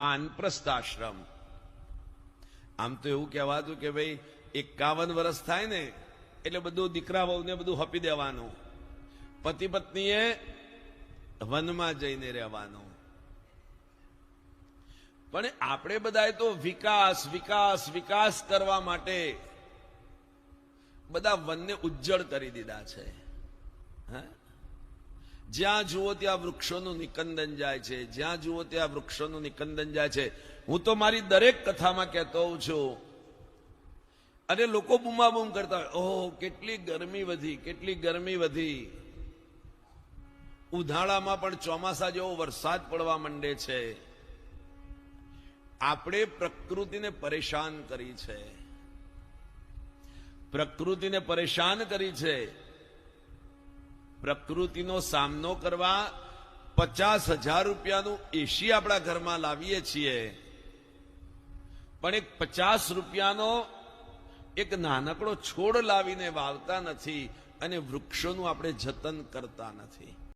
આનપ્રસ્થાશ્રમ આમ તો એવું કહેવાતું કે ભાઈ એકાવન વર્ષ થાય ને, એટલે બધું દીકરા વહુને બધું હપી દેવાનું. પતિ પત્નીએ વનમાં જઈને રહેવાનું. પણ આપણે બધાએ તો વિકાસ વિકાસ વિકાસ કરવા માટે બધા વનને ઉજ્જળ કરી દીધા છે. જ્યાં જુઓ ત્યાં વૃક્ષોનું નિકંદન જાય છે, જ્યાં જુઓ ત્યાં વૃક્ષોનું નિકંદન જાય છે. હું તો મારી દરેક કથામાં કહેતો હોઉં છું. અને લોકો બૂમાબૂમ કરતા હોય, ઓહ, કેટલી ગરમી વધી, કેટલી ગરમી વધી. ઉધાળામાં પણ ચોમાસા જેવો વરસાદ પડવા માંડે છે. આપણે પ્રકૃતિને પરેશાન કરી છે. પ્રકૃતિને પરેશાન કરી છે. પ્રકૃતિનો સામનો કરવા પચાસ હજાર રૂપિયાનું એસી આપણા ઘરમાં લાવીએ છીએ. પણ એક પચાસ રૂપિયાનો એક નાનકડો છોડ લાવીને વાવતા નથી અને વૃક્ષોનું આપણે જતન કરતા નથી.